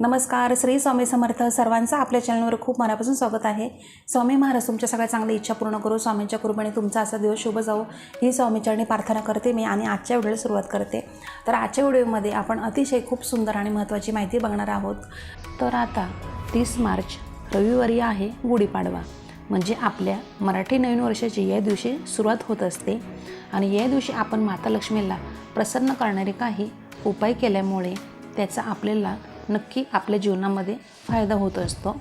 नमस्कार श्री स्वामी समर्थ सर्वांचं आपल्या चॅनलवर खूप मनापासून स्वागत आहे. स्वामी महाराज तुमच्या सगळ्या चांगल्या इच्छा पूर्ण करू स्वामींच्या कृपेने तुमचा असा दिवस शुभ जाऊ ही स्वामीचरणी प्रार्थना करते मी आणि आजच्या व्हिडिओला सुरुवात करते. तर आजच्या व्हिडिओमध्ये आपण अतिशय खूप सुंदर आणि महत्त्वाची माहिती बघणार आहोत. तर आता तीस मार्च रविवारी आहे गुढीपाडवा. म्हणजे आपल्या मराठी नवीन वर्षाची या दिवशी सुरुवात होत असते. आणि या दिवशी आपण माता लक्ष्मीला प्रसन्न करणारे काही उपाय केल्यामुळे त्याचा आपल्याला नक्की आपल्या जीवनामध्ये फायदा होत असतो.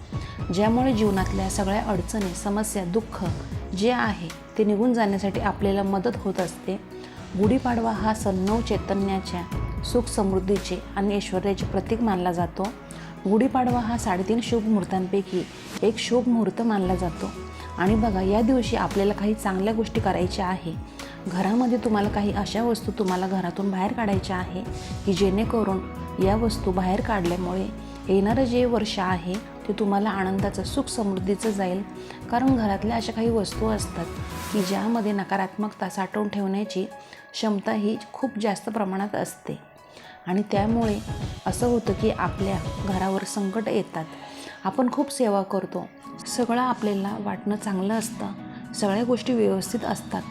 ज्यामुळे जीवनातल्या सगळ्या अडचणी समस्या दुःख जे आहे ते निघून जाण्यासाठी आपल्याला मदत होत असते. गुढीपाडवा हा सण नऊ चैतन्याच्या सुख समृद्धीचे आणि ऐश्वर्याचे प्रतीक मानला जातो. गुढीपाडवा हा साडेतीन शुभ मुहूर्तांपैकी एक शुभ मुहूर्त मानला जातो. आणि बघा या दिवशी आपल्याला काही चांगल्या गोष्टी करायच्या आहे. घरामध्ये तुम्हाला काही अशा वस्तू तुम्हाला घरातून बाहेर काढायच्या आहे की जेणेकरून या वस्तू बाहेर काढल्यामुळे येणारं जे वर्ष आहे ते तुम्हाला आनंदाचं सुख समृद्धीचं जाईल. कारण घरातल्या अशा काही वस्तू असतात की ज्यामध्ये नकारात्मकता साठवून ठेवण्याची क्षमता ही खूप जास्त प्रमाणात असते. आणि त्यामुळे असं होतं की आपल्या घरावर संकट येतात. आपण खूप सेवा करतो. सगळं आपल्याला वाटणं चांगलं असतं. सगळ्या गोष्टी व्यवस्थित असतात.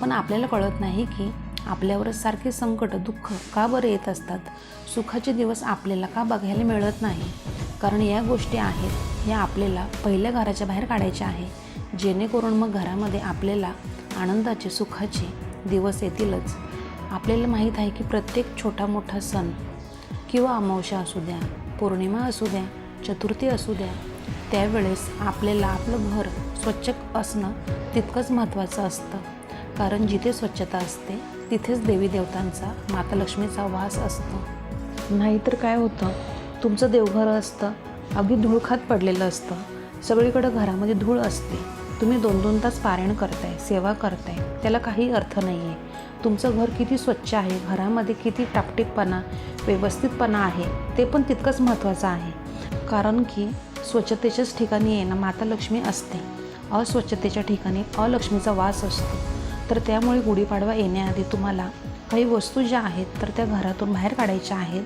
पण आपल्याला कळत नाही की आपल्यावर सारखे संकट दुःख का बरं येत असतात? सुखाचे दिवस आपल्याला का बघायला मिळत नाही? कारण या गोष्टी आहेत या आपल्याला पहिल्या घराच्या बाहेर काढायच्या आहे. जेणेकरून मग घरामध्ये आपल्याला आनंदाचे सुखाचे दिवस येतीलच. आपल्याला माहीत आहे की प्रत्येक छोटा मोठा सण किंवा अमावस्या असू द्या पौर्णिमा असू द्या चतुर्थी असू द्या त्यावेळेस आपल्याला आपलं घर स्वच्छ असणं तितकंच महत्त्वाचं असतं. कारण जिथे स्वच्छता असते तिथेच देवी देवतांचा माता लक्ष्मीचा वास असतो. नाहीतर काय होतं? तुमचं देवघर असतं अगदी धूळ खात पडलेलं असतं. सगळीकडं घरामध्ये धूळ असते. तुम्ही दोन दोन तास पारायण करताय सेवा करताय त्याला काही अर्थ नाही आहे तुमचं घर किती स्वच्छ आहे घरामध्ये किती टापटीपणा व्यवस्थितपणा आहे ते पण तितकंच महत्त्वाचं आहे. कारण की स्वच्छतेच्याच ठिकाणी आहे ना माता लक्ष्मी असते. अस्वच्छतेच्या ठिकाणी अलक्ष्मीचा वास असतो. तर त्यामुळे गुढीपाडवा येण्याआधी तुम्हाला काही वस्तू ज्या आहेत तर त्या घरातून बाहेर काढायच्या आहेत.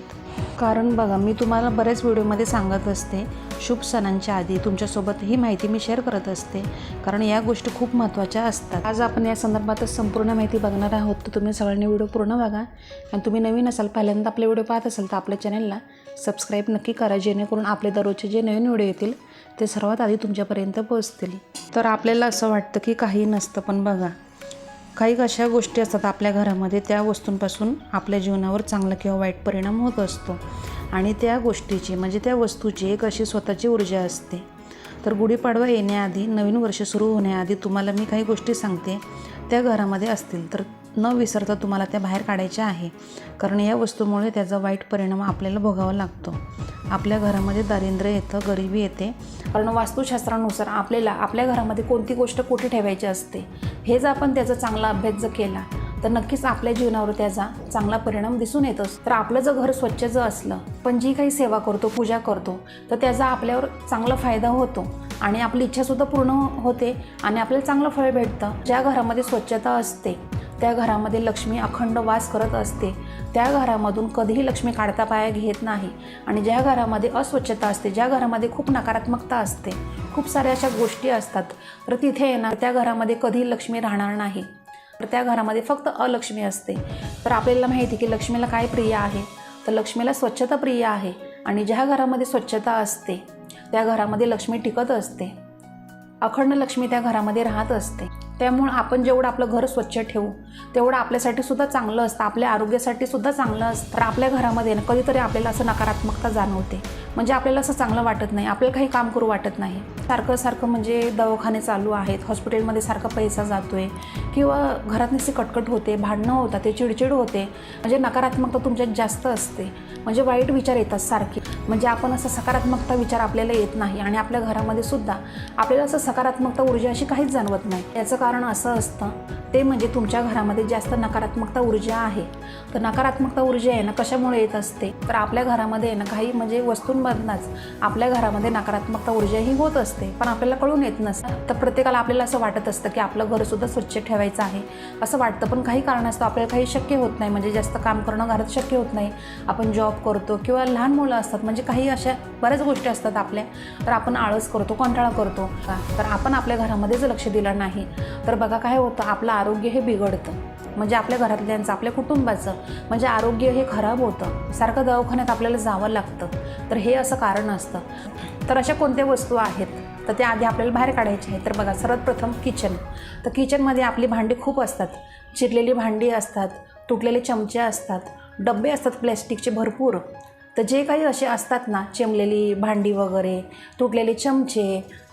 कारण बघा मी तुम्हाला बऱ्याच व्हिडिओमध्ये सांगत असते शुभ सणांच्या आधी तुमच्यासोबत ही माहिती मी शेअर करत असते कारण या गोष्टी खूप महत्त्वाच्या असतात. आज आपण या संदर्भातच संपूर्ण माहिती बघणार आहोत तर तुम्ही सगळ्यांनी व्हिडिओ पूर्ण बघा. आणि तुम्ही नवीन असाल पहिल्यांदा आपले व्हिडिओ पाहत असाल तर आपल्या चॅनलला सबस्क्राईब नक्की करा जेणेकरून आपले दररोजचे जे नवीन व्हिडिओ येतील ते सर्वात आधी तुमच्यापर्यंत पोहोचतील. तर आपल्याला असं वाटतं की काही नसतं पण बघा काही अशा गोष्टी असतात आपल्या घरामध्ये त्या वस्तूंपासून आपल्या जीवनावर चांगला किंवा वाईट परिणाम होत असतो. आणि त्या गोष्टीची म्हणजे त्या वस्तूची एक अशी स्वतःची ऊर्जा असते. तर गुढीपाडवा येण्याआधी नवीन वर्ष सुरू होण्याआधी तुम्हाला मी काही गोष्टी सांगते. त्या घरामध्ये असतील तर न विसरता तुम्हाला त्या बाहेर काढायच्या आहे. कारण या वस्तूमुळे त्याचा वाईट परिणाम आपल्याला भोगावा लागतो. आपल्या घरामध्ये दारिद्र्य येतं गरिबी येते. कारण वास्तुशास्त्रानुसार आपल्याला आपल्या घरामध्ये कोणती गोष्ट कुठे ठेवायची असते हे जर आपण त्याचा चांगला अभ्यास जर केला तर नक्कीच आपल्या जीवनावर त्याचा चांगला परिणाम दिसून येतोच तर आपलं जर घर स्वच्छ जर असलं पण जी काही सेवा करतो पूजा करतो तर त्याचा आपल्यावर चांगला फायदा होतो. आणि आपली इच्छासुद्धा पूर्ण होते आणि आपल्याला चांगलं फळ भेटतं. ज्या घरामध्ये स्वच्छता असते त्या घरामध्ये लक्ष्मी अखंड वास करत असते. त्या घरामधून कधीही लक्ष्मी काढता पाया घेत नाही. आणि ज्या घरामध्ये अस्वच्छता असते ज्या घरामध्ये खूप नकारात्मकता असते खूप साऱ्या अशा गोष्टी असतात. तर तिथे येणार त्या घरामध्ये कधी लक्ष्मी राहणार नाही. तर त्या घरामध्ये फक्त अलक्ष्मी असते. तर आपल्याला माहिती की लक्ष्मीला काय प्रिय आहे? तर लक्ष्मीला स्वच्छता प्रिय आहे. आणि ज्या घरामध्ये स्वच्छता असते त्या घरामध्ये लक्ष्मी टिकत असते. अखंड लक्ष्मी त्या घरामध्ये राहत असते. त्यामुळं आपण जेवढं आपलं घर स्वच्छ ठेवू तेवढं आपल्यासाठी सुद्धा चांगलं असतं. आपल्या आरोग्यासाठी सुद्धा चांगलं असतं. तर आपल्या घरामध्ये ना कधीतरी आपल्याला असं नकारात्मकता जाणवते. म्हणजे आपल्याला असं चांगलं वाटत नाही. आपल्याला काही काम करू वाटत नाही. सारखं सारखं म्हणजे दवाखाने चालू आहेत. हॉस्पिटलमध्ये सारखा पैसा जातो आहे किंवा घरात नसे कटकट होते भांडणं होतात ते चिडचिड होते. म्हणजे नकारात्मकता तुमच्यात जास्त असते. म्हणजे वाईट विचार येतात सारखे. म्हणजे आपण असं सकारात्मकता विचार आपल्याला येत नाही. आणि आपल्या घरामध्ये सुद्धा आपल्याला असं सकारात्मकता ऊर्जा अशी काहीच जाणवत नाही. याचं कारण असं असतं. ते म्हणजे तुमच्या घरामध्ये जास्त नकारात्मकता ऊर्जा आहे. तर नकारात्मकता ऊर्जा आहे ना कशामुळे येत असते? तर आपल्या घरामध्ये आहे ना काही म्हणजे वस्तूंमधनंच आपल्या घरामध्ये नकारात्मकता ऊर्जा ही होत असते पण आपल्याला कळून येत नसतं. तर प्रत्येकाला आपल्याला असं वाटत असतं की आपलं घरसुद्धा स्वच्छ ठेवायचं आहे. असं वाटतं पण काही कारणास्तव आपल्याला काही शक्य होत नाही. म्हणजे जास्त काम करणं घरात शक्य होत नाही. आपण जॉब करतो किंवा लहान मुलं असतात म्हणजे काही अशा बऱ्याच गोष्टी असतात आपल्या. तर आपण आळस करतो कंटाळा करतो. का तर आपण आपल्या घरामध्येच लक्ष दिलं नाही तर बघा काय होतं आपलं आरोग्य हे बिघडतं. म्हणजे आपल्या घरातल्यांचं आपल्या कुटुंबाचं. म्हणजे आरोग्य हे खराब होतं. सारखं दवाखान्यात आपल्याला जावं लागतं. तर हे असं कारण असतं. तर अशा कोणत्या वस्तू आहेत? तर त्या आधी आपल्याला बाहेर काढायच्या आहेत. तर बघा सर्वात प्रथम किचन. तर किचनमध्ये आपली भांडी खूप असतात. चिरलेली भांडी असतात तुटलेले चमचे असतात डबे असतात प्लॅस्टिकचे भरपूर. तर जे काही असे असतात ना चिमलेली भांडी वगैरे तुटलेले चमचे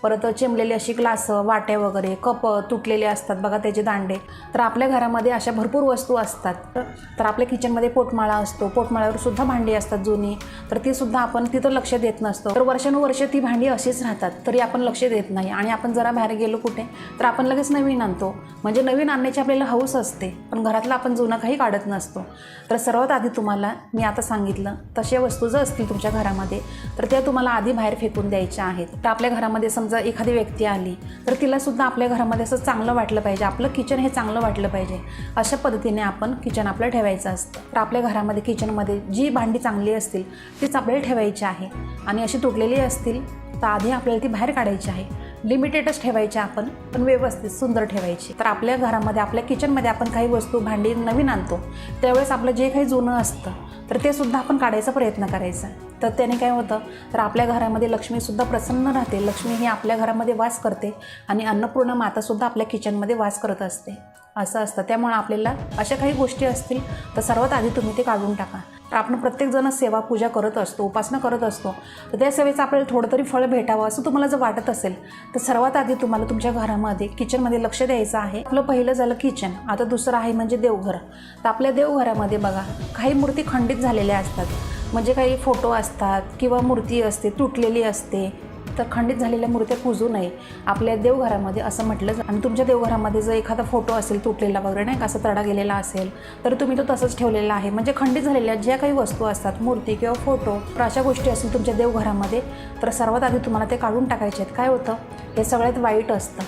परत चिमलेले अशी ग्लासं वाट्या वगैरे कप तुटलेले असतात बघा त्याचे दांडे. तर आपल्या घरामध्ये अशा भरपूर वस्तू असतात. तर- तर आपल्या किचनमध्ये पोटमाळा असतो. पोटमाळ्यावर सुद्धा भांडी असतात जुनी. तर ती सुद्धा आपण तिथं लक्ष देत नसतो. तर वर्षानुवर्ष ती भांडी अशीच राहतात. तरी आपण लक्ष देत नाही. आणि आपण जरा बाहेर गेलो कुठे तर आपण लगेच नवीन आणतो. म्हणजे नवीन आणण्याची आपल्याला हौस असते. पण घरातलं आपण जुनं काही काढत नसतो. तर सर्वात आधी तुम्हाला मी आता सांगितलं तशा वस्तू जर असतील तुमच्या घरामध्ये तर त्या तुम्हाला आधी बाहेर फेकून द्यायच्या आहेत. तर आपल्या घरामध्ये समजा एखादी व्यक्ती आली तर तिला सुद्धा आपल्या घरामध्ये असं चांगलं वाटलं पाहिजे. आपलं किचन हे चांगलं वाटलं पाहिजे. अशा पद्धतीने आपण किचन आपलं ठेवायचं असतं. तर आपल्या घरामध्ये किचनमध्ये जी भांडी चांगली असतील तीच आपल्याला ठेवायची आहे. आणि अशी तुटलेली असतील तर आधी आपल्याला ती बाहेर काढायची आहे. लिमिटेडच ठेवायची आपण पण व्यवस्थित सुंदर ठेवायची. तर आपल्या घरामध्ये आपल्या किचनमध्ये आपण काही वस्तू भांडी नवीन आणतो त्यावेळेस आपलं जे काही जुनं असतं तर ते सुद्धा आपण काढायचा प्रयत्न करायचा. तर त्याने काय होतं तर आपल्या घरामध्ये लक्ष्मीसुद्धा प्रसन्न राहते. लक्ष्मी ही आपल्या घरामध्ये वास करते आणि अन्नपूर्ण मातासुद्धा आपल्या किचनमध्ये वास करत असते. असं असतं. त्यामुळं आपल्याला अशा काही गोष्टी असतील तर सर्वात आधी तुम्ही ते काढून टाका. आपण प्रत्येकजण सेवा पूजा करत असतो उपासना करत असतो. तर त्या सेवेचं आपल्याला थोडं तरी फळ भेटावं असं तुम्हाला जर वाटत असेल तर सर्वात आधी तुम्हाला तुमच्या घरामध्ये किचनमध्ये लक्ष द्यायचं आहे. आपलं पहिलं झालं किचन आता दुसरं आहे म्हणजे देवघर. तर आपल्या देवघरामध्ये बघा काही मूर्ती खंडित झालेल्या असतात. म्हणजे काही फोटो असतात किंवा मूर्ती असते तुटलेली असते. तर खंडित झालेल्या मूर्त्या पूजू नये. आपल्या देवघरामध्ये असं म्हटलं जा- आणि तुमच्या देवघरामध्ये जर एखादा फोटो असेल तुटलेला वगैरे नाही का? असं तडा गेलेला असेल तर तुम्ही तो तसंच ठेवलेला आहे. म्हणजे खंडित झालेल्या ज्या काही वस्तू असतात मूर्ती किंवा फोटो तर अशा गोष्टी असतील तुमच्या देवघरामध्ये तर सर्वात आधी तुम्हाला ते काढून टाकायचे आहेत. काय होतं? हे सगळ्यात वाईट असतं.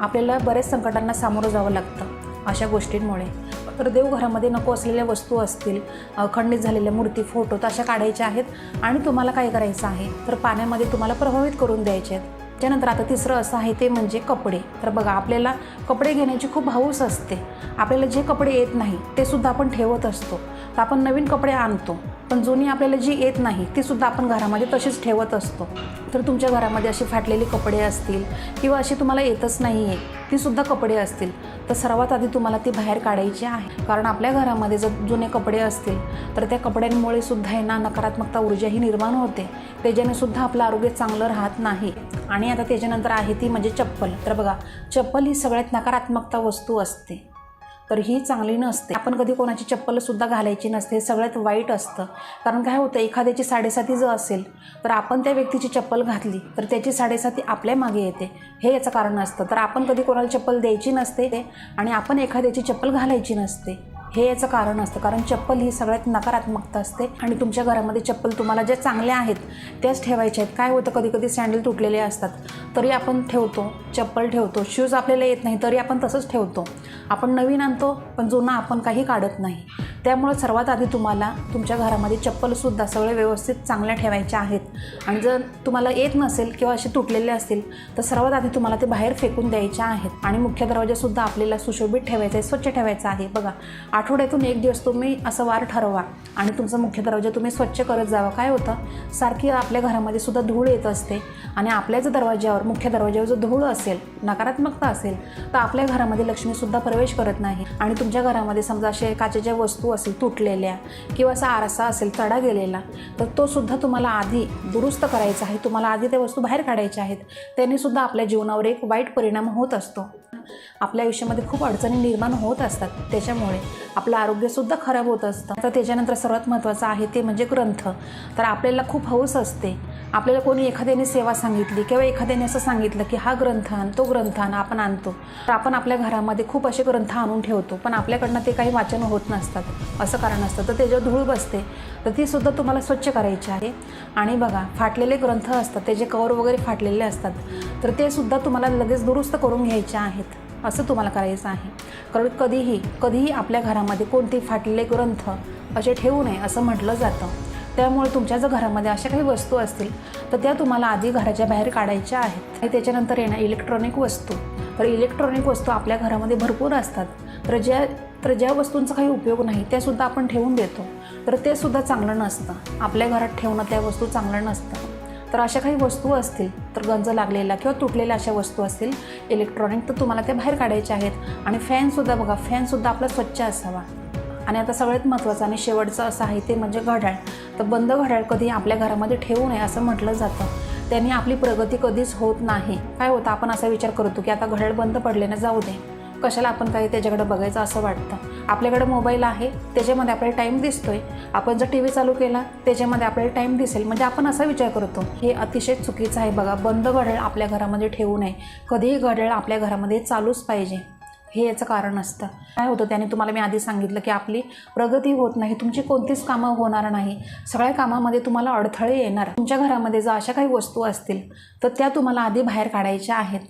आपल्याला बरेच संकटांना सामोरं जावं लागतं अशा गोष्टींमुळे. तर देवघरामध्ये नको असलेल्या वस्तू असतील खंडित झालेल्या मूर्ती फोटो तशा काढायच्या आहेत. आणि तुम्हाला काय करायचं आहे? तर पाण्यामध्ये तुम्हाला प्रभावित करून द्यायचे आहेत. त्यानंतर आता तिसरं असं आहे ते म्हणजे कपडे. तर बघा आपल्याला कपडे घेण्याची खूप हौस असते. आपल्याला जे कपडे येत नाही ते सुद्धा आपण ठेवत असतो. तर आपण नवीन कपडे आणतो. पण जुनी आपल्याला जी येत नाही ती सुद्धा आपण घरामध्ये तशीच ठेवत असतो. तर तुमच्या घरामध्ये अशी फाटलेली कपडे असतील किंवा अशी तुम्हाला येतच नाही आहे ती सुद्धा कपडे असतील. तर सर्वात आधी तुम्हाला ती बाहेर काढायची आहे. कारण आपल्या घरामध्ये जर जुने कपडे असतील तर त्या कपड्यांमुळे सुद्धा आहे ना नकारात्मकता ऊर्जाही निर्माण होते. त्याच्याने सुद्धा आपलं आरोग्य चांगलं राहत नाही. आणि आता त्याच्यानंतर आहे ती म्हणजे चप्पल. तर बघा चप्पल ही सगळ्यात नकारात्मकता वस्तू असते. तर ही चांगली नसते. आपण कधी कोणाची चप्पलसुद्धा घालायची नसते सगळ्यात वाईट असतं. कारण काय होतं एखाद्याची साडेसाती जर असेल तर आपण त्या व्यक्तीची चप्पल घातली तर त्याची साडेसाती आपल्या मागे येते. हे याचं कारण असतं. तर आपण कधी कोणाला चप्पल द्यायची नसते आणि आपण एखाद्याची चप्पल घालायची नसते. हे याचं कारण असतं. कारण चप्पल ही सगळ्यात नकारात्मकता असते. आणि तुमच्या घरामध्ये चप्पल तुम्हाला ज्या चांगल्या आहेत त्याच ठेवायच्या आहेत. काय होतं कधी कधी सँडल तुटलेले असतात. तरी आपण ठेवतो चप्पल ठेवतो. शूज आपल्याला येत नाही तरी आपण तसंच ठेवतो. आपण नवीन आणतो पण जुना आपण काही काढत नाही. त्यामुळं सर्वात आधी तुम्हाला तुमच्या घरामध्ये चप्पलसुद्धा सगळे व्यवस्थित चांगल्या ठेवायच्या आहेत. आणि जर तुम्हाला येत नसेल किंवा असे तुटलेले असतील तर सर्वात आधी तुम्हाला ते बाहेर फेकून द्यायच्या आहेत. आणि मुख्य दरवाजासुद्धा आपल्याला सुशोभित ठेवायचा आहे स्वच्छ ठेवायचा आहे. बघा आठवड्यातून एक दिवस तुम्ही असं वार ठरवा आणि तुमचा मुख्य दरवाजा तुम्ही स्वच्छ करत जावा. काय होतं? सारखी आपल्या घरामध्ये सुद्धा धूळ येत असते आणि आपल्या जर दरवाज्यावर मुख्य दरवाज्यावर जर धूळ असेल नकारात्मकता असेल तर आपल्या घरामध्ये लक्ष्मीसुद्धा प्रवेश करत नाही. आणि तुमच्या घरामध्ये समजा असे काचेच्या वस्तू असेल तुटलेल्या किंवा असा आरसा असेल तडा गेलेला तर तो सुद्धा तुम्हाला आधी दुरुस्त करायचा आहे. तुम्हाला आधी त्या वस्तू बाहेर काढायच्या आहेत. त्यांनीसुद्धा आपल्या जीवनावर एक वाईट परिणाम होत असतो. आपल्या आयुष्यामध्ये खूप अडचणी निर्माण होत असतात. त्याच्यामुळे आपलं आरोग्यसुद्धा खराब होत असतं. तर त्याच्यानंतर सर्वात महत्त्वाचं आहे ते म्हणजे ग्रंथ. तर आपल्याला खूप हौस असते. आपल्याला कोणी एखाद्याने सेवा सांगितली किंवा एखाद्याने असं सांगितलं की हा ग्रंथ आण तो ग्रंथ आण आपण आणतो. तर आपण आपल्या घरामध्ये खूप असे ग्रंथ आणून ठेवतो पण आपल्याकडनं ते काही वाचन होत नसतात. असं कारण असतं. तर त्याच्यावर धूळ बसते. तर ती सुद्धा तुम्हाला स्वच्छ करायची आहे. आणि बघा फाटलेले ग्रंथ असतात. त्याचे कवर वगैरे फाटलेले असतात. तर ते सुद्धा तुम्हाला लगेच दुरुस्त करून घ्यायचे आहेत असं तुम्हाला करायचं आहे. कारण कधीही कधीही आपल्या घरामध्ये कोणते फाटलेले ग्रंथ असे ठेवू नये असं म्हटलं जातं. त्यामुळे तुमच्या जर घरामध्ये अशा काही वस्तू असतील तर त्या तुम्हाला आधी घराच्या बाहेर काढायच्या आहेत. आणि त्याच्यानंतर येणं इलेक्ट्रॉनिक वस्तू. तर इलेक्ट्रॉनिक वस्तू आपल्या घरामध्ये भरपूर असतात. तर ज्या तर ज्या वस्तूंचा काही उपयोग नाही त्यासुद्धा आपण ठेवून देतो. तर ते सुद्धा चांगलं नसतं. आपल्या घरात ठेवणं त्या वस्तू चांगलं नसतं. तर अशा काही वस्तू असतील तर गंज लागलेला किंवा तुटलेल्या अशा वस्तू असतील इलेक्ट्रॉनिक तर तुम्हाला त्या बाहेर काढायच्या आहेत. आणि फॅनसुद्धा बघा फॅनसुद्धा आपला स्वच्छ असावा. आणि आता सगळ्यात महत्त्वाचं आणि शेवटचं असं आहे ते म्हणजे घड्याळ. तर बंद घड्याळ कधी आपल्या घरामध्ये ठेवू नये असं म्हटलं जातं. त्याने आपली प्रगती कधीच होत नाही. काय होतं आपण असा विचार करतो की आता घड्याळ बंद पडले ना जाऊ दे. कशाला आपण काही त्याच्याकडे बघायचं असं वाटतं? आपल्याकडे मोबाईल आहे त्याच्यामध्ये आपल्याला टाईम दिसतोय. आपण जर टी व्ही चालू केला त्याच्यामध्ये आपल्याला टाईम दिसेल. म्हणजे आपण असा विचार करतो हे अतिशय चुकीचं आहे बघा. बंद घड्याळ आपल्या घरामध्ये ठेवू नये. कधीही घड्याळ आपल्या घरामध्ये चालूच पाहिजे. हे याचं कारण असतं. काय होतं त्याने तुम्हाला मी आधी सांगितलं की आपली प्रगती होत नाही. तुमची कोणतीच कामं होणार नाही. सगळ्या कामामध्ये तुम्हाला अडथळे येणार. तुमच्या घरामध्ये जर अशा काही वस्तू असतील तर त्या तुम्हाला आधी बाहेर काढायच्या आहेत.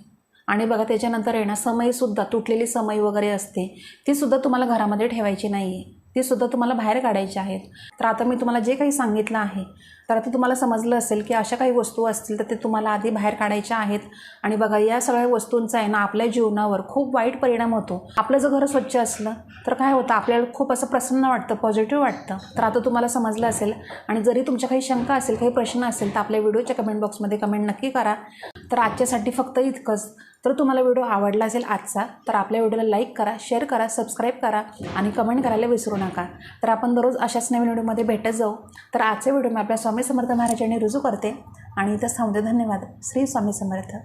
आणि बघा त्याच्यानंतर येणार समईसुद्धा तुटलेली समई वगैरे असते तीसुद्धा तुम्हाला घरामध्ये ठेवायची नाही आहे तीसुद्धा तुम्हाला बाहेर काढायची आहेत. तर आता मी तुम्हाला जे काही सांगितलं आहे तर आता तुम्हाला समजलं असेल की अशा काही वस्तू असतील तर ते तुम्हाला आधी बाहेर काढायच्या आहेत. आणि बघा या सगळ्या वस्तूंचा आहे ना आपल्या जीवनावर खूप वाईट परिणाम होतो. आपलं जर घर स्वच्छ असलं तर काय होतं? आपल्याला खूप असं प्रसन्न वाटतं पॉझिटिव्ह वाटतं. तर आता तुम्हाला समजलं असेल आणि जरी तुमच्या काही शंका असेल काही प्रश्न असेल तर आपल्या व्हिडिओच्या कमेंट बॉक्समध्ये कमेंट नक्की करा. तर आजच्यासाठी फक्त इतकंच. तर तुम्हाला व्हिडिओ आवडला असेल आजचा तर आपल्या व्हिडिओला लाईक करा शेअर करा सबस्क्राईब करा आणि कमेंट करायला विसरू नका. तर आपण दररोज अशाच नवीन व्हिडिओमध्ये भेटत जाऊ. तर आजचे व्हिडिओ मी आपल्या स्वामी समर्थ महाराजांनी रुजू करते. आणि इथं थांबते धन्यवाद. श्री स्वामी समर्थ.